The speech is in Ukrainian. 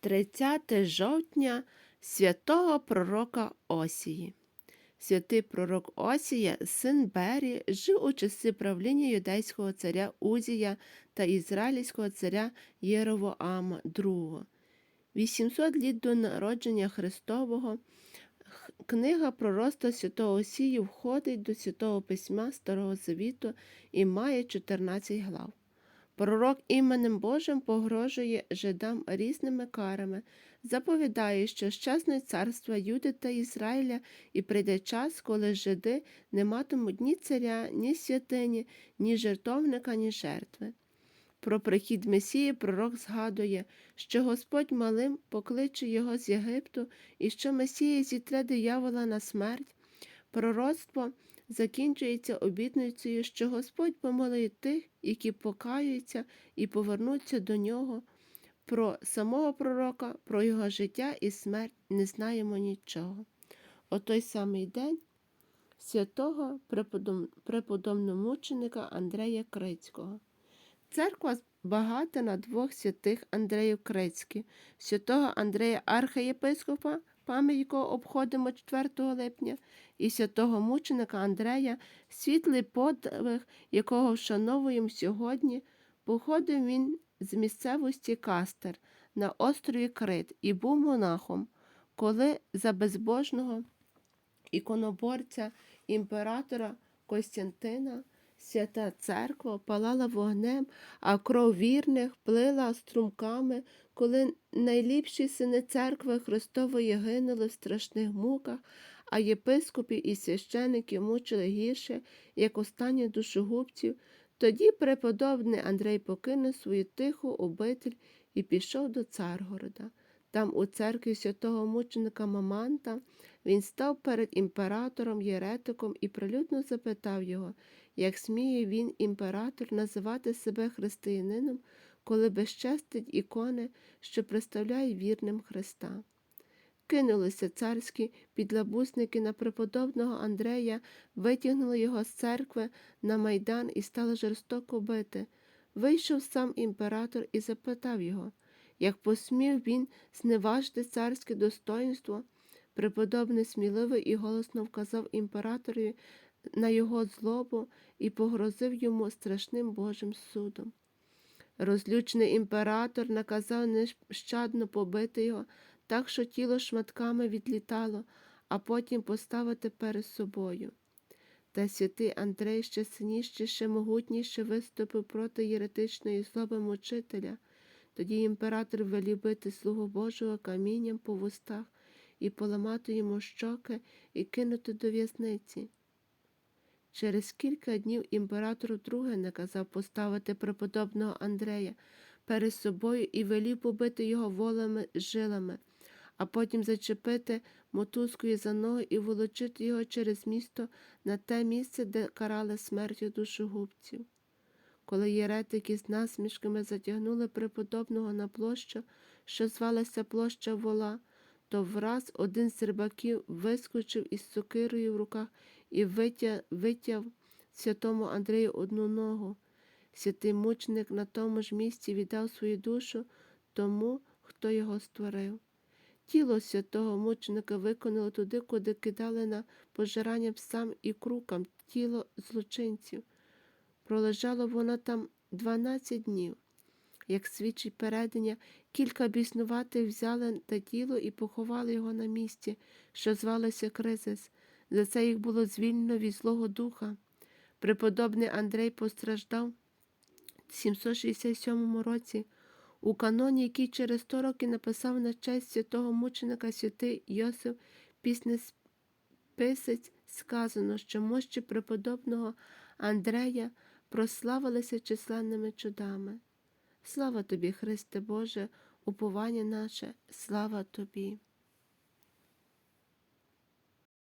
30 жовтня святого пророка Осії. Святий пророк Осія, син Бері, жив у часи правління юдейського царя Узія та ізраїльського царя Єровоама II. 800 літ до народження Христового книга пророста святого Осії входить до святого письма Старого Завіту і має 14 глав. Пророк іменем Божим погрожує жидам різними карами, заповідає, що щаснуть царства Юди та Ізраїля, і прийде час, коли жиди не матимуть ні царя, ні святині, ні жертовника, ні жертви. Про прихід Месії пророк згадує, що Господь малим покличе його з Єгипту, і що Месія зітре диявола на смерть. Пророцтво закінчується обітницею, що Господь помилує тих, які покаються і повернуться до нього. Про самого пророка, про його життя і смерть не знаємо нічого. О той самий день святого преподобномученика Андрея Крицького. Церква багата на двох святих Андреїв Крицьких, святого Андрея архієпископа, пам'ять якого обходимо 4 липня, і святого мученика Андрея, світлий подвиг, якого вшановуємо сьогодні, походив він з місцевості Кастер на острові Крит і був монахом, коли за безбожного іконоборця імператора Костянтина свята церква палала вогнем, а кров вірних плила струмками, коли найліпші сини церкви Христової гинули в страшних муках, а єпископів і священиків мучили гірше, як останні душогубців, тоді преподобний Андрей покинув свою тиху обитель і пішов до Царгорода. Там, у церкві святого мученика Маманта, він став перед імператором Єретиком і прилюдно запитав його, як сміє він, імператор, називати себе християнином, коли безчестить ікони, що представляють вірним Христа. Кинулися царські підлабусники на преподобного Андрея, витягнули його з церкви на майдан і стали жорстоко бити. Вийшов сам імператор і запитав його, як посмів він зневажити царське достоинство. Преподобний сміливо і голосно вказав імператорові на його злобу і погрозив йому страшним Божим судом. Розлючений імператор наказав нещадно побити його, так що тіло шматками відлітало, а потім поставити перед собою. Та святий Андрей ще сильніше, ще могутніше виступив проти єретичної злоби мучителя. Тоді імператор велів бити слугу Божого камінням по вустах і поламати йому щоки і кинути до в'язниці. Через кілька днів імператор вдруге наказав поставити преподобного Андрея перед собою і велів побити його волами жилами, а потім зачепити мотузкою за ноги і волочити його через місто на те місце, де карали смертю душогубців. Коли єретики з насмішками затягнули преподобного на площу, що звалася площа вола, то враз один з рибаків вискочив із сокирою в руках і витяг, витяв святому Андрею одну ногу. Святий мученик на тому ж місці віддав свою душу тому, хто його створив. Тіло святого мученика виконало туди, куди кидали на пожирання псам і крукам тіло злочинців. Пролежало воно там 12 днів. Як свідчить передання, кілька біснуватих взяли те тіло і поховали його на місці, що звалося Кризис. За це їх було звільнено від Злого Духа. Преподобний Андрей постраждав в 767 році. У каноні, який через сто років написав на честь святого мученика святий Йосиф Піснесписець, сказано, що мощі преподобного Андрея прославилися численними чудами. Слава тобі, Христе Боже, уповання наше, слава тобі.